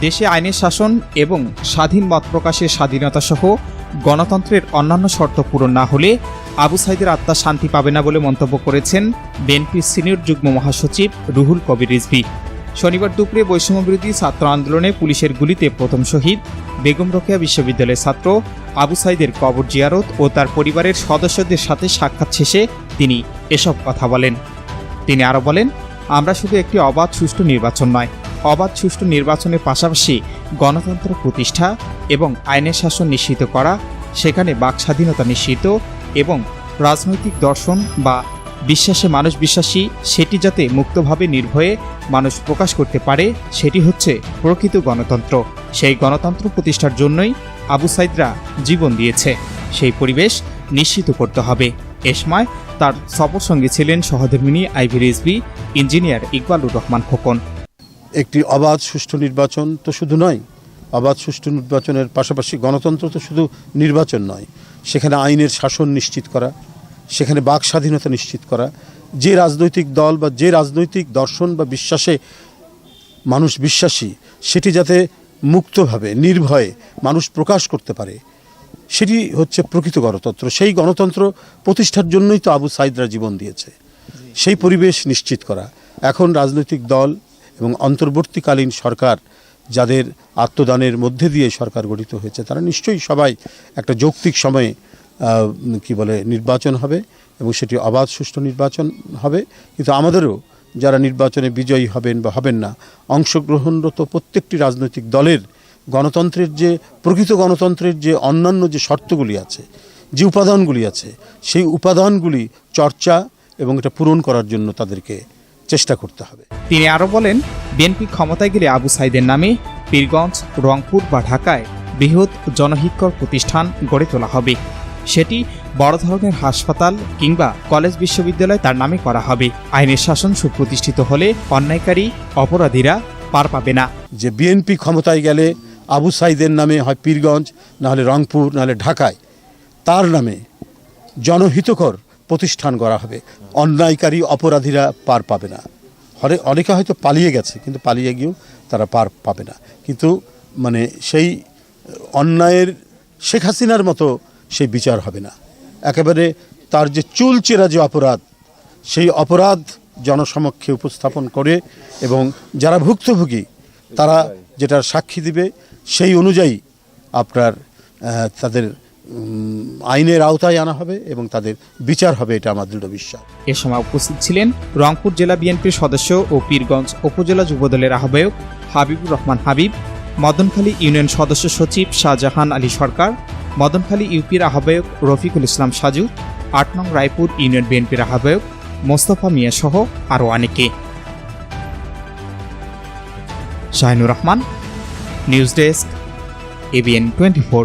দেশে আইনের শাসন এবং স্বাধীন মত প্রকাশের স্বাধীনতা সহ গণতন্ত্রের অন্যান্য শর্ত পূরণ না হলে আবু সাইদের আত্মা শান্তি পাবে না বলে মন্তব্য করেছেন বিএনপির সিনিয়র যুগ্ম মহাসচিব রুহুল কবির রিজভি। শনিবার দুপুরে বৈষম্যবিরোধী ছাত্র আন্দোলনে পুলিশের গুলিতে প্রথম শহীদ বেগম রোকেয়া বিশ্ববিদ্যালয়ের ছাত্র আবু সাইদের কবর জিয়ারত ও তার পরিবারের সদস্যদের সাথে সাক্ষাৎ শেষে তিনি এসব কথা বলেন। তিনি আরও বলেন, আমরা শুধু একটি অবাধ, সুষ্ঠু নির্বাচন নয় অবাধ সুষ্ঠু নির্বাচনের পাশাপাশি গণতন্ত্র প্রতিষ্ঠা এবং আইনের শাসন নিশ্চিত করা, সেখানে বাক স্বাধীনতা নিশ্চিত এবং রাজনৈতিক দর্শন বা বিশ্বাসে মানুষ বিশ্বাসী, সেটি যাতে মুক্তভাবে নির্ভয়ে মানুষ প্রকাশ করতে পারে, সেটি হচ্ছে প্রকৃত গণতন্ত্র। সেই গণতন্ত্র প্রতিষ্ঠার জন্যই আবু সাইদরা জীবন দিয়েছে। সেই পরিবেশ নিশ্চিত করতে হবে। এ সময় তার সফর সঙ্গে ছিলেন সহধর্মিনী আইভি রিজবি ইঞ্জিনিয়ার ইকবালুর রহমান খোকন। একটি অবাধ সুষ্ঠু নির্বাচন তো শুধু নয় অবাধ সুষ্ঠু নির্বাচনের পাশাপাশি গণতন্ত্র তো শুধু নির্বাচন নয় সেখানে আইনের শাসন নিশ্চিত করা সেখানে বাক স্বাধীনতা নিশ্চিত করা যে রাজনৈতিক দল বা যে রাজনৈতিক দর্শন বা বিশ্বাসে মানুষ বিশ্বাসী সেটি যাতে মুক্তভাবে নির্ভয়ে মানুষ প্রকাশ করতে পারে সেটি হচ্ছে প্রকৃত গণতন্ত্র। সেই গণতন্ত্র প্রতিষ্ঠার জন্যই তো আবু সাইদরা জীবন দিয়েছে। সেই পরিবেশ নিশ্চিত করা। এখন রাজনৈতিক দল এবং অন্তর্বর্তীকালীন সরকার যাদের আত্মদানের মধ্যে দিয়ে সরকার গঠিত হয়েছে, তারা নিশ্চয়ই সবাই একটা যৌক্তিক সময়ে কি বলে, নির্বাচন হবে এবং সেটি অবাধ সুষ্ঠু নির্বাচন হবে। কিন্তু আমাদেরও যারা নির্বাচনে বিজয়ী হবেন বা হবেন না, অংশগ্রহণরত প্রত্যেকটি রাজনৈতিক দলের গণতন্ত্রের যে, প্রকৃত গণতন্ত্রের যে অন্যান্য যে শর্তগুলি আছে, যে উপাদানগুলি আছে, সেই উপাদানগুলি চর্চা এবং এটা পূরণ করার জন্য তাদেরকে চেষ্টা করতে হবে। তিনি আরও বলেন, বিএনপি ক্ষমতায় গেলে আবু সাইদের নামে পীরগঞ্জ, রংপুর বা ঢাকায় বৃহৎ জনহিতকর প্রতিষ্ঠান গড়ে তোলা হবে। সেটি বড় ধরনের হাসপাতাল কিংবা কলেজ বিশ্ববিদ্যালয় তার নামে করা হবে। আইনের শাসন সুপ্রতিষ্ঠিত হলে অন্যায়কারী অপরাধীরা পার পাবে না। যে বিএনপি ক্ষমতায় গেলে আবু সাইদের নামে হয় পীরগঞ্জ নাহলে রংপুর নাহলে ঢাকায়, তার নামে জনহিতকর প্রতিষ্ঠান করা হবে। অন্যায়কারী অপরাধীরা পার পাবে না। হরে অনেকে হয়তো পালিয়ে গেছে, কিন্তু পালিয়ে গিয়েও তারা পার পাবে না। কিন্তু মানে সেই অন্যায়ের শেখ হাসিনার মতো সেই বিচার হবে না। একেবারে তার যে চুল চেরা যে অপরাধ, সেই অপরাধ জনসমক্ষে উপস্থাপন করে এবং যারা ভুক্তভোগী, তারা যেটার সাক্ষী দিবে, সেই অনুযায়ী আপনার তাদের আইনের আওতায় আনা হবে এবং তাদের বিচার হবে, এটা আমার দৃঢ় বিশ্বাস। এ সময় উপস্থিত ছিলেন রংপুর জেলা বিএনপির সদস্য ও পীরগঞ্জ উপজেলা যুবদলের আহ্বায়ক হাবিবুর রহমান হাবিব, মদনখালী ইউনিয়ন সদস্য সচিব শাহজাহান আলী সরকার, মদনখালী ইউপির আহ্বায়ক রফিকুল ইসলাম সাজু, আট নং রায়পুর ইউনিয়ন বিএনপির আহ্বায়ক মোস্তফা মিয়া সহ আরও অনেকে। Shahinur Rahman, news desk ABN twenty four.